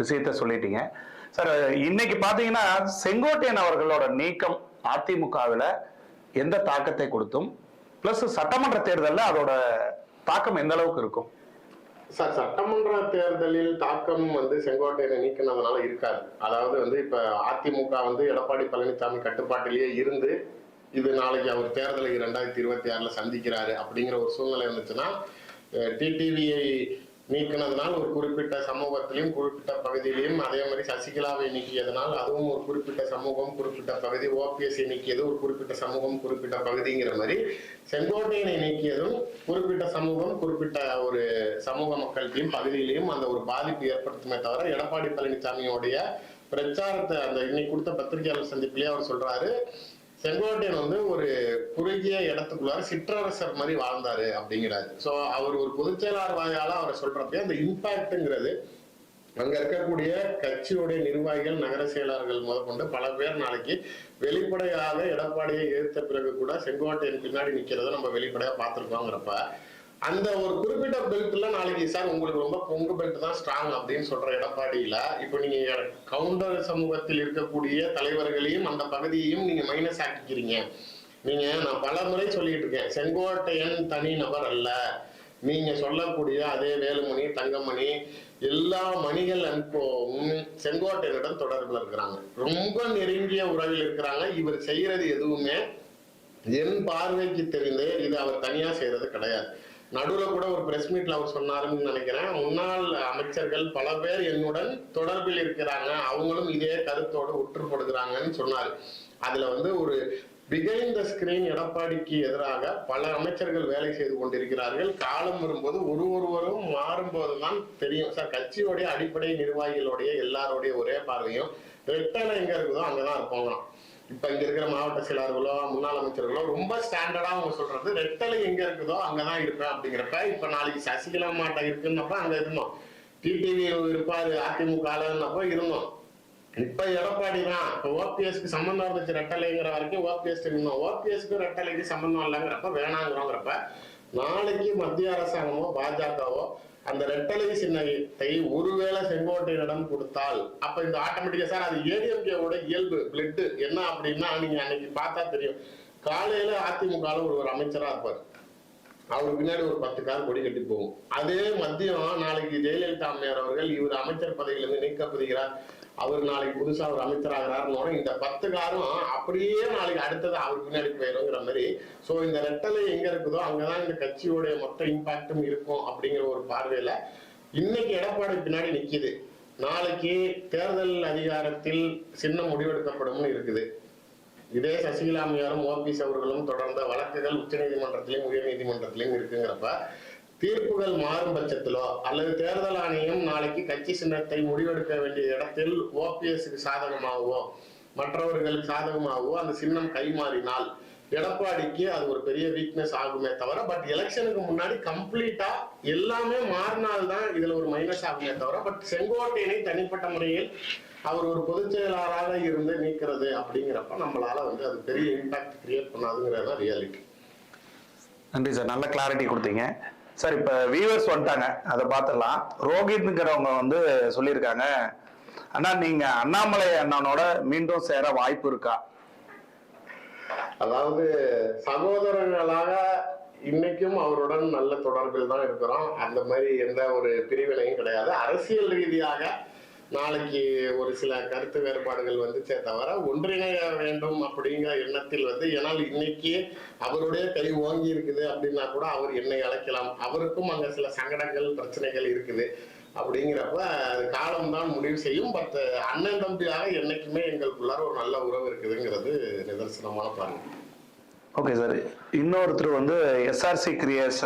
விஷயத்த சொல்லிட்டீங்க. சார் இன்னைக்கு பார்த்தீங்கன்னா செங்கோட்டையன் அவர்களோட நீக்கம் அதிமுகவில் எந்த தாக்கத்தை கொடுத்தும் பிளஸ் சட்டமன்ற தேர்தலில் அதோட தாக்கம் எந்த அளவுக்கு இருக்கும்? சார் சட்டமன்ற தேர்தலில் தாக்கம் வந்து செங்கோட்டையனை நீக்கினதுனால இருக்காது. அதாவது வந்து இப்ப அதிமுக வந்து எடப்பாடி பழனிசாமி கட்டுப்பாட்டிலேயே இருந்து இது நாளைக்கு அவர் தேர்தலை இரண்டாயிரத்தி இருபத்தி ஆறுல சந்திக்கிறாரு அப்படிங்கிற ஒரு சூழ்நிலை இருந்துச்சுன்னா டிடிவியை நீக்கினதுனால் ஒரு குறிப்பிட்ட சமூகத்திலையும் குறிப்பிட்ட பகுதியிலையும் அதே மாதிரி சசிகலாவை நீக்கியதனால் அதுவும் ஒரு குறிப்பிட்ட சமூகம் குறிப்பிட்ட பகுதி. ஓபிஎஸ்சி நீக்கியது ஒரு குறிப்பிட்ட சமூகம் குறிப்பிட்ட பகுதிங்கிற மாதிரி. செங்கோட்டையனை நீக்கியதும் குறிப்பிட்ட சமூகம் குறிப்பிட்ட ஒரு சமூக மக்கள்கிட்டையும் பகுதியிலையும் அந்த ஒரு பாதிப்பு ஏற்படுத்துமே தவிர எடப்பாடி பழனிசாமியோடைய பிரச்சாரத்தை அந்த இன்னைக்கு கொடுத்த பத்திரிகையாளர் சந்திப்பிலேயே அவர் சொல்றாரு செங்கோட்டையன் வந்து ஒரு குறுகிய இடத்துக்குள்ளார சிற்றரசர் மாதிரி வாழ்ந்தாரு அப்படிங்கிறாரு. சோ அவர் ஒரு பொதுச் செயலாளர் வாயால அவரை சொல்றப்ப அந்த இம்பாக்ட்ங்கிறது அங்க இருக்கக்கூடிய கட்சியுடைய நிர்வாகிகள் நகர செயலாளர்கள் முதற்கொண்டு பல பேர் நாளைக்கு வெளிப்படையாக எடப்பாடியை எதிர்த்த பிறகு கூட செங்கோட்டையன் பின்னாடி நிக்கிறத நம்ம வெளிப்படையா பார்த்திருக்கோங்கிறப்ப அந்த ஒரு குறிப்பிட்ட பெல்ட்ல நாளைக்கு சார் உங்களுக்கு ரொம்ப பொங்கு பெல்ட் தான் ஸ்ட்ராங் அப்படின்னு சொல்ற எடப்பாடியில இப்போ நீங்க கவுண்டர் சமூகத்தில் இருக்கக்கூடிய தலைவர்களையும் அந்த பகுதியையும் நீங்க மைனஸ் ஆக்கிக்கிறீங்க. நீங்க நான் பல முறை சொல்லிட்டு இருக்கேன் செங்கோட்டையன் தனி நபர் அல்ல. நீங்க சொல்லக்கூடிய அதே வேலுமணி தங்கமணி எல்லா மணிகள் அனுப்பவும் செங்கோட்டையனிடம் தொடர்பில் இருக்கிறாங்க. ரொம்ப நெருங்கிய உறவில் இருக்கிறாங்க. இவர் செய்யறது எதுவுமே என் பார்வைக்கு தெரிந்து இது அவர் தனியா செய்யறது கிடையாது. நடுவில் கூட ஒரு பிரஸ் மீட்ல அவர் சொன்னாருன்னு நினைக்கிறேன். முன்னாள் அமைச்சர்கள் பல பேர் என்னுடன் தொடர்பில் இருக்கிறாங்க. அவங்களும் இதே கருத்தோடு உற்றுப்படுகிறாங்கன்னு சொன்னார். அதுல வந்து ஒரு பிகைண்ட் த ஸ்கிரீன் எடப்பாடிக்கு எதிராக பல அமைச்சர்கள் வேலை செய்து கொண்டிருக்கிறார்கள். காலம் வரும்போது ஒரு ஒருவரும் மாறும்போதுதான் தெரியும். சார் கட்சியோடைய அடிப்படை நிர்வாகிகளுடைய எல்லாருடைய ஒரே பார்வையும். ரெட்டலை எங்க இருக்குதோ அங்கதான் இருப்பாங்களாம். இப்ப இங்க இருக்கிற மாவட்ட செயலாளர்களோ முன்னாள் அமைச்சர்களோ ரொம்ப ஸ்டாண்டர்டா அவங்க சொல்றது ரெட்டலை எங்க இருக்குதோ அங்கதான் இருப்பேன் அப்படிங்கிறப்ப இப்ப நாளைக்கு சசிகலா மாட்ட இருக்குன்னப்ப அங்க இருந்தோம். டிடிவி இருப்பாரு அதிமுகலன்னப்போ இருந்தோம். இப்ப எடப்பாடி தான் இப்ப ஓபிஎஸ்க்கு சம்பந்தம் இருந்துச்சு ரெட்டலைங்கிற வரைக்கும் ஓபிஎஸ் இருந்தோம். ஓபிஎஸ்க்கு ரெட்டலைக்கு சம்பந்தம் இல்லைங்கிறப்ப வேணாங்கிறோங்கிறப்ப நாளைக்கு மத்திய அரசாங்கமோ பாஜகவோ அந்த ரெட்டலை சின்னத்தை ஒருவேளை செங்கோட்டையிடம் கொடுத்தால் அப்ப இந்த ஆட்டோமேட்டிக்கா சார் அது ஏடிஎம்கேவோட இயல்பு பிளட் என்ன அப்படின்னா நீங்க அன்னைக்கு பார்த்தா தெரியும். காலையில அதிமுகல ஒருவர் ஒரு அமைச்சரா இருப்பார். அவருக்கு பின்னாடி ஒரு பத்து கார் கொடி கட்டி போகும். அதே மதியம் நாளைக்கு ஜெயலலிதா அம்மையார் அவர்கள் இவர் அமைச்சர் பதவியிலிருந்து நீக்கப்படுகிறார் அவர் நாளைக்கு புதுசா ஒரு அமைச்சராகிறாருன்னு இந்த பத்து காரும் அப்படியே நாளைக்கு அடுத்தது அவர் பின்னாடி போயிருங்கிற மாதிரி. சோ இந்த ரெட்டலை எங்க இருக்குதோ அங்கதான் இந்த கட்சியோடைய மொத்த இம்பாக்டும் இருக்கும் அப்படிங்கிற ஒரு பார்வையில இன்னைக்கு எடப்பாடி பின்னாடி நிக்குது. நாளைக்கு தேர்தல் அதிகாரத்தில் சின்னம் முடிவெடுக்கப்படும்னு இருக்குது. இதே சசிகலாமியாரும் ஓபிஎஸ் அவர்களும் தொடர்ந்த வழக்குகள் உச்சநீதிமன்றத்திலையும் உயர்நீதிமன்றத்திலையும் இருக்குங்கிறப்ப தீர்ப்புகள் மாறும் பட்சத்திலோ அல்லது தேர்தல் ஆணையம் நாளைக்கு கட்சி சின்னத்தை முடிவெடுக்க வேண்டிய இடத்தில் ஓபிஎஸ்க்கு சாதகமாகவோ மற்றவர்களுக்கு சாதகமாகவோ அந்த சின்னம் கைமாறினால் எடப்பாடிக்கு அது ஒரு பெரிய வீக்னஸ் ஆகுமே தவிர பட் எலெக்ஷனுக்கு முன்னாடி கம்ப்ளீட்டா எல்லாமே மாறினால்தான் இதுல ஒரு மைனஸ் ஆகுமே தவிர பட் செங்கோட்டையனை தனிப்பட்ட முறையில் அவர் ஒரு பொதுச் செயலாளராக இருந்து நீக்கிறது அப்படிங்கிறப்ப நம்மளால வந்து அது பெரிய இம்பாக்ட் கிரியேட் பண்ணாதுங்கிறது தான் ரியாலிட்டி நன்றி சார். நல்ல கிளாரிட்டி கொடுத்தீங்க. சார் இப்ப வியூவர்ஸ் வந்துட்டாங்க. அதை பார்த்துடலாம். ரோஹித்ங்கிறவங்க வந்து சொல்லியிருக்காங்க அண்ணா நீங்க அண்ணாமலை அண்ணனோட மீண்டும் சேர வாய்ப்பு இருக்கா? அதாவது சகோதரர்களாக இன்னைக்கும் அவருடன் நல்ல தொடர்பில் தான் இருக்கிறோம். அந்த மாதிரி எந்த ஒரு பிரிவினையும் கிடையாது. அரசியல் ரீதியாக நாளைக்கு ஒரு சில கருத்து வேறுபாடுகள் வந்துச்சே தவிர ஒன்றிணைய வேண்டும் அப்படிங்கிற எண்ணத்தில் வந்து ஏன்னால் இன்னைக்கு அவருடைய கை ஓங்கி இருக்குது அப்படின்னா கூட அவர் என்னை அழைக்கலாம். அவருக்கும் அங்க சில சங்கடங்கள் பிரச்சனைகள் இருக்குது. அப்படிங்கிறப்ப அது காலம்தான் முடிவு செய்யும். பட் அண்ணன் தம்பியாக என்னைக்குமே எங்களுக்குள்ளார ஒரு நல்ல உறவு இருக்குதுங்கிறது நிதர்சனமான பாருங்க ஓகே சார் இன்னொருத்தர் வந்து எஸ்ஆர்சி கிரியேஷன்